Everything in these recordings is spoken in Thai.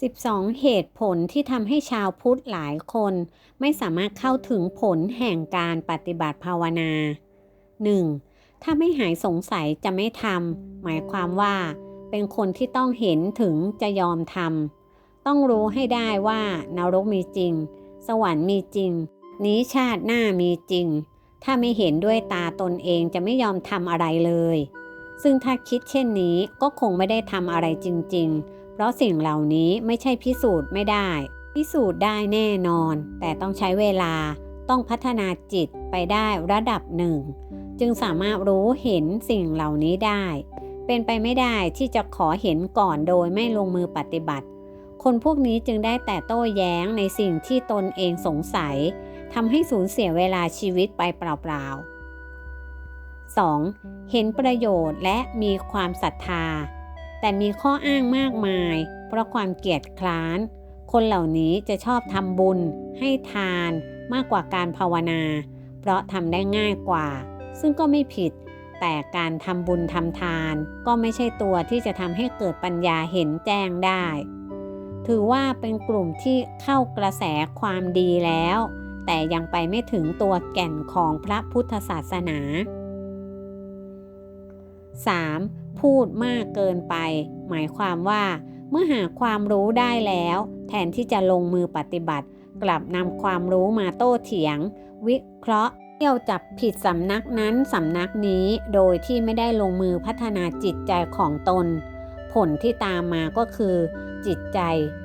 12 เหตุผลที่ทำให้ชาวพุทธหลายคน ไม่สามารถเข้าถึงผลแห่งการปฏิบัติภาวนา 1. ถ้าไม่หายสงสัยจะไม่ทำหมายความว่า เป็นคนที่ต้องเห็นถึงจะยอมทำต้องรู้ให้ได้ว่านรกมีจริง สวรรค์มีจริง นี้ชาติหน้ามีจริง ถ้าไม่เห็นด้วยตาตนเองจะไม่ยอมทำอะไรเลย ซึ่งถ้าคิดเช่นนี้ก็คงไม่ได้ทำอะไรจริง ๆ ราะสิ่งเหล่านี้ไม่ใช่พิสูจน์ไม่ได้ พิสูจน์ได้แน่นอน แต่ต้องใช้เวลาต้องพัฒนาจิตไปได้ระดับหนึ่ง จึงสามารถรู้เห็นสิ่งเหล่านี้ได้ เป็นไปไม่ได้ที่จะขอเห็นก่อนโดยไม่ลงมือปฏิบัติ คนพวกนี้จึงได้แต่โต้แย้งในสิ่งที่ตนเองสงสัยทำให้สูญเสียเวลาชีวิตไปเปล่าๆ 2. เห็นประโยชน์และมีความศรัทธา แต่มีข้ออ้างมากมาย เพราะความเกียจคร้าน คนเหล่านี้จะชอบทำบุญ ให้ทานมากกว่าการภาวนา เพราะทำได้ง่ายกว่า ซึ่งก็ไม่ผิด แต่การทำบุญทำทาน ก็ไม่ใช่ตัวที่จะทำให้เกิดปัญญาเห็นแจ้งได้ ถือว่าเป็นกลุ่มที่เข้ากระแสความดีแล้ว แต่ยังไปไม่ถึงตัวแก่นของพระพุทธศาสนา 3. พูดมากเกินไป หมายความว่า เมื่อหาความรู้ได้แล้ว แทนที่จะลงมือปฏิบัติ กลับนำความรู้มาโต้เถียง วิเคราะห์เที่ยวจับผิดสำนักนั้นสำนักนี้โดยที่ไม่ได้ลงมือพัฒนาจิตใจของตน ผลที่ตามมาก็คือ จิตใจ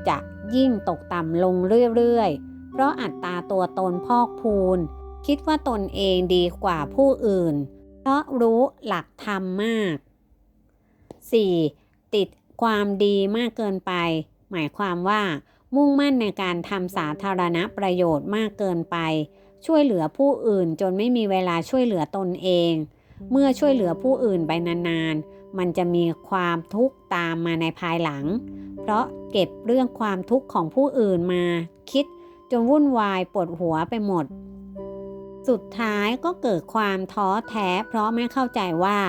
จะยิ่งตกต่ำลงเรื่อยๆ เพราะอัตตาตัวตนพอกพูน คิดว่าตนเองดีกว่าผู้อื่น เพราะรู้หลักธรรมมาก 4. ติดความดีมากเกินไป หมายความว่า มุ่งมั่นในการทำสาธารณประโยชน์มากเกินไป ช่วยเหลือผู้อื่นจนไม่มีเวลาช่วยเหลือตนเอง เมื่อช่วยเหลือผู้อื่นไปนานๆ มันจะมีความทุกข์ตามมาในภายหลัง เพราะเก็บเรื่องความทุกข์ของผู้อื่นมา คิดจนวุ่นวายปวดหัวไปหมด สุดท้ายก็เกิดความท้อแท้เพราะไม่เข้าใจว่า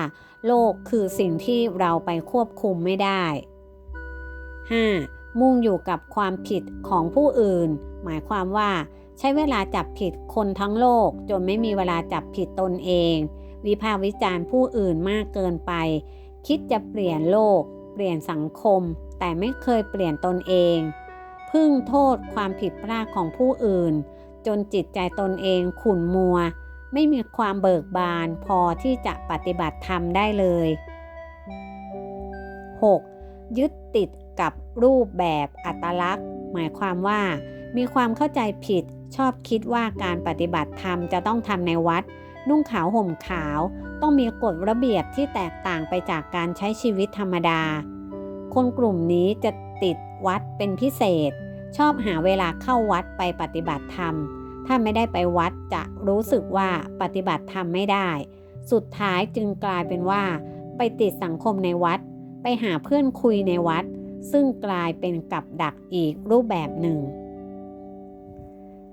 โลกคือสิ่งที่เราไปควบคุมไม่ได้ 5. มุ่งอยู่กับความผิดของผู้อื่น หมายความว่า ใช้เวลาจับผิดคนทั้งโลก จนไม่มีเวลาจับผิดตนเอง วิพากษ์วิจารณ์ผู้อื่นมากเกินไป คิดจะเปลี่ยนโลก เปลี่ยนสังคม แต่ไม่เคยเปลี่ยนตนเอง พึ่งโทษความผิดพลาดของผู้อื่น จนจิตใจตนเองขุ่นมัว ไม่มีความเบิกบานพอที่จะปฏิบัติธรรมได้เลย 6. ยึดติดกับรูปแบบอัตลักษณ์ หมายความว่า มีความเข้าใจผิดชอบคิดว่าการปฏิบัติธรรมจะต้องทำในวัด นุ่งขาวห่มขาว ต้องมีกฎระเบียบที่แตกต่างไปจากการใช้ชีวิตธรรมดา คนกลุ่มนี้จะติดวัดเป็นพิเศษ ชอบหาเวลาเข้าวัดไปปฏิบัติธรรม ถ้าไม่ได้ไปวัดจะรู้สึกว่าปฏิบัติธรรมไม่ได้ สุดท้ายจึงกลายเป็นว่า ไปติดสังคมในวัด ไปหาเพื่อนคุยในวัด ซึ่งกลายเป็นกับดักอีกรูปแบบหนึ่ง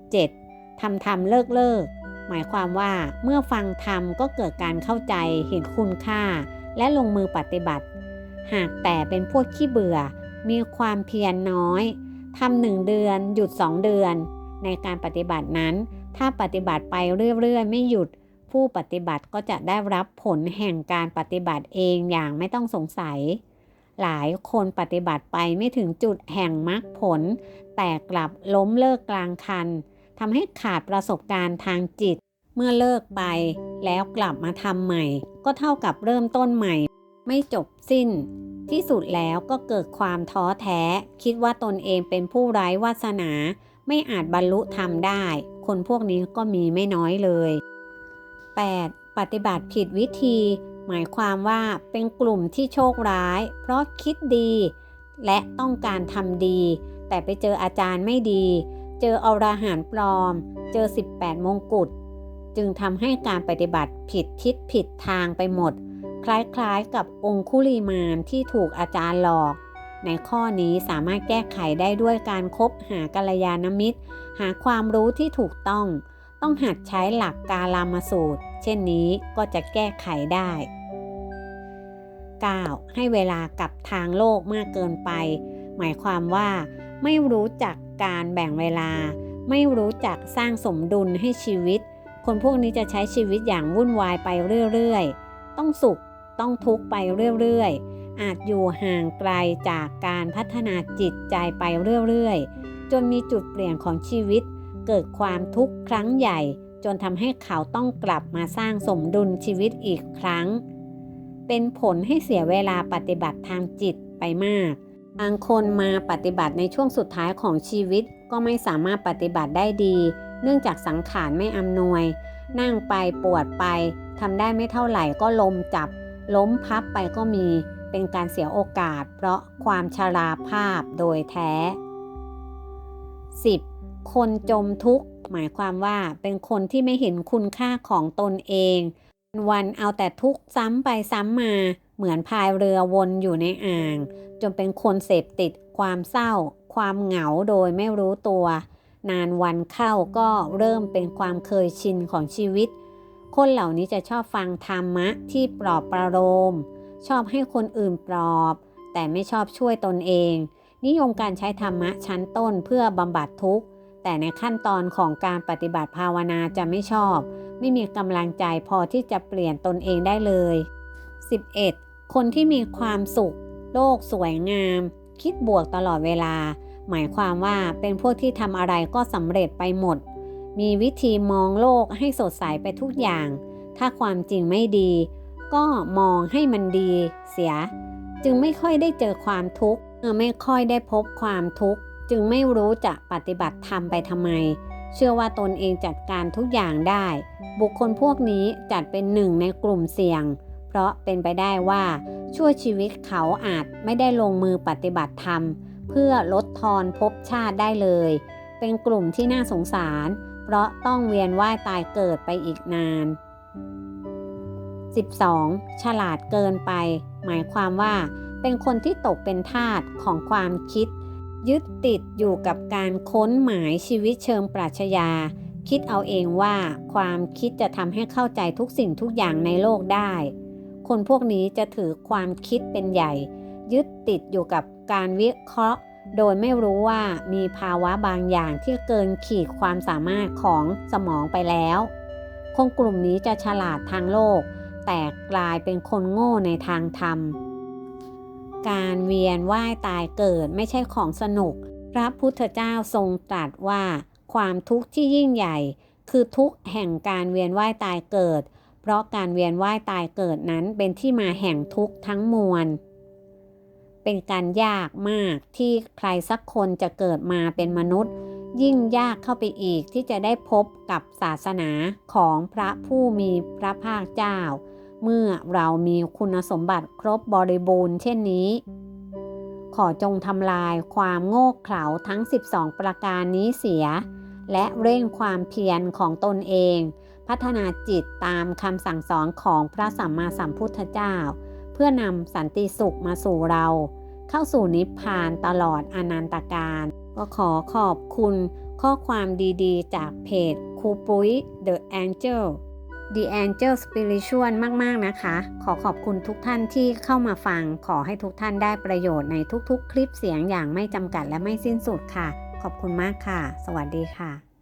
7. ทำทำเลิกเลิกหมายความว่าเมื่อฟังธรรมก็เกิดการเข้าใจเห็นคุณค่า และลงมือปฏิบัติ หากแต่เป็นพวกขี้เบื่อ มีความเพียรนน้อย ทำหนึ่งเดือน หยุดสองเดือน ในการปฏิบัตินั้น ถ้าปฏิบัติไปเรื่อยๆ ไม่หยุด ผู้ปฏิบัติก็จะได้รับผลแห่งการปฏิบัติเองอย่างไม่ต้องสงสัย หลายคนปฏิบัติไปไม่ถึงจุดแห่งมรรคผล แต่กลับล้มเลิกกลางคันทำให้ขาดประสบการณ์ทางจิต เมื่อเลิกไปแล้วกลับมาทำใหม่ ก็เท่ากับเริ่มต้นใหม่ ไม่จบสิ้น ที่สุดแล้วก็เกิดความท้อแท้ คิดว่าตนเองเป็นผู้ไร้วาสนา ไม่อาจบรรลุธรรมได้ คนพวกนี้ก็มีไม่น้อยเลย 8. ปฏิบัติผิดวิธี หมายความว่าเป็นกลุ่มที่โชคร้าย เพราะคิดดี และต้องการทำดี แต่ไปเจออาจารย์ไม่ดี เจออราหารปลอม เจอ 18 มงกุฎจึงทำให้การปฏิบัติผิดทิศผิดทางไปหมด คล้ายๆกับองคุลีมานที่ถูกอาจารย์หลอก ในข้อนี้สามารถแก้ไขได้ด้วยการคบหากัลยาณมิตร หาความรู้ที่ถูกต้อง ต้องหัดใช้หลักกาลามาสูตร เช่นนี้ก็จะแก้ไขได้ 9. ให้เวลากับทางโลกมากเกินไป หมายความว่า ไม่รู้จักการแบ่งเวลา ไม่รู้จักสร้างสมดุลให้ชีวิต คนพวกนี้จะใช้ชีวิตอย่างวุ่นวายไปเรื่อย ๆ ต้องสุข ต้องทุกข์ไปเรื่อยๆ อาจอยู่ห่างไกลจากการพัฒนาจิตใจไปเรื่อยๆ จนมีจุดเปลี่ยนของชีวิต เกิดความทุกข์ครั้งใหญ่ จนทำให้เขาต้องกลับมาสร้างสมดุลชีวิตอีกครั้ง เป็นผลให้เสียเวลาปฏิบัติทางจิตไปมาก บางคนมาปฏิบัติในช่วงสุดท้ายของชีวิตก็ไม่สามารถปฏิบัติได้ดี เนื่องจากสังขารไม่อำนวย นั่งไปปวดไปทำได้ไม่เท่าไหร่ก็ลมจับ ล้มพับไปก็มีเป็นการเสียโอกาส เพราะความชราภาพโดยแท้ 10. คนจมทุกข์หมายความว่าเป็นคนที่ไม่เห็นคุณค่าของตนเอง วันเอาแต่ทุกข์ซ้ำไปซ้ำมาเหมือนพายเรือวนอยู่ในอ่าง จนเป็นคนเสพติดความเศร้า ความเหงาโดยไม่รู้ตัว นานวันเข้าก็เริ่มเป็นความเคยชินของชีวิต คนเหล่านี้จะชอบฟังธรรมะที่ปลอบประโลม ชอบให้คนอื่นปลอบ แต่ไม่ชอบช่วยตนเอง นิยมการใช้ธรรมะชั้นต้นเพื่อบำบัดทุกข์ แต่ในขั้นตอนของการปฏิบัติภาวนาจะไม่ชอบ ไม่มีกำลังใจพอที่จะเปลี่ยนตนเองได้เลย 11. คนที่มีความสุข โลกสวยงาม คิดบวกตลอดเวลา หมายความว่าเป็นพวกที่ทำอะไรก็สำเร็จไปหมด มีวิธีมองโลกให้สดใสไปทุกอย่าง ถ้าความจริงไม่ดี ก็มองให้มันดีเสีย จึงไม่ค่อยได้เจอความทุกข์ไม่ค่อยได้พบความทุกข์ จึงไม่รู้จะปฏิบัติธรรมไปทำไม เชื่อว่าตนเองจัดการทุกอย่างได้ บุคคลพวกนี้จัดเป็นหนึ่งในกลุ่มเสี่ยง เพราะเป็นไปได้ว่าชั่วชีวิตเขาอาจไม่ได้ลงมือปฏิบัติธรรม เพื่อลดทอนภพชาติได้เลย เป็นกลุ่มที่น่าสงสาร เพราะต้องเวียนว่ายตายเกิดไปอีกนาน 12. ฉลาดเกินไป หมายความว่า เป็นคนที่ตกเป็นทาสของความคิด ยึดติดอยู่กับการค้นหมายชีวิตเชิงปรัชญา คิดเอาเองว่าความคิดจะทำให้เข้าใจทุกสิ่งทุกอย่างในโลกได้ คนพวกนี้จะถือความคิดเป็นใหญ่ ยึดติดอยู่กับการวิเคราะห์ โดยไม่รู้ว่ามีภาวะบางอย่างที่เกินขีดความสามารถของสมองไปแล้ว คนกลุ่มนี้จะฉลาดทางโลก แต่กลายเป็นคนโง่ในทางธรรม การเวียนว่ายตายเกิดไม่ใช่ของสนุก พระพุทธเจ้าทรงตรัสว่า ความทุกข์ที่ยิ่งใหญ่ คือทุกข์แห่งการเวียนว่ายตายเกิด เพราะการเวียนว่ายตายเกิดนั้นเป็นที่มาแห่งทุกข์ทั้งมวล เป็นการยากมากที่ใครสักคนจะเกิดมาเป็นมนุษย์ ยิ่งยากเข้าไปอีกที่จะได้พบกับศาสนาของพระผู้มีพระภาคเจ้า เมื่อเรามีคุณสมบัติครบบริบูรณ์เช่นนี้ ขอจงทำลายความโง่เขลาทั้ง 12 ประการนี้เสีย และเร่งความเพียรของตนเอง พัฒนาจิตตามคำสั่งสอนของพระสัมมาสัมพุทธเจ้า เพื่อนำสันติสุขมาสู่เรา เข้าสู่นิพพานตลอดอนันตการ ก็ขอขอบคุณข้อความดีๆ จากเพจครูปุ้ย The Angel The Angel Spiritual มาก ๆ นะคะ ขอขอบคุณทุกท่านที่เข้ามาฟัง ขอให้ทุกท่านได้ประโยชน์ในทุกๆ คลิปเสียงอย่างไม่จำกัดและไม่สิ้นสุดค่ะ ขอบคุณมากค่ะ สวัสดีค่ะ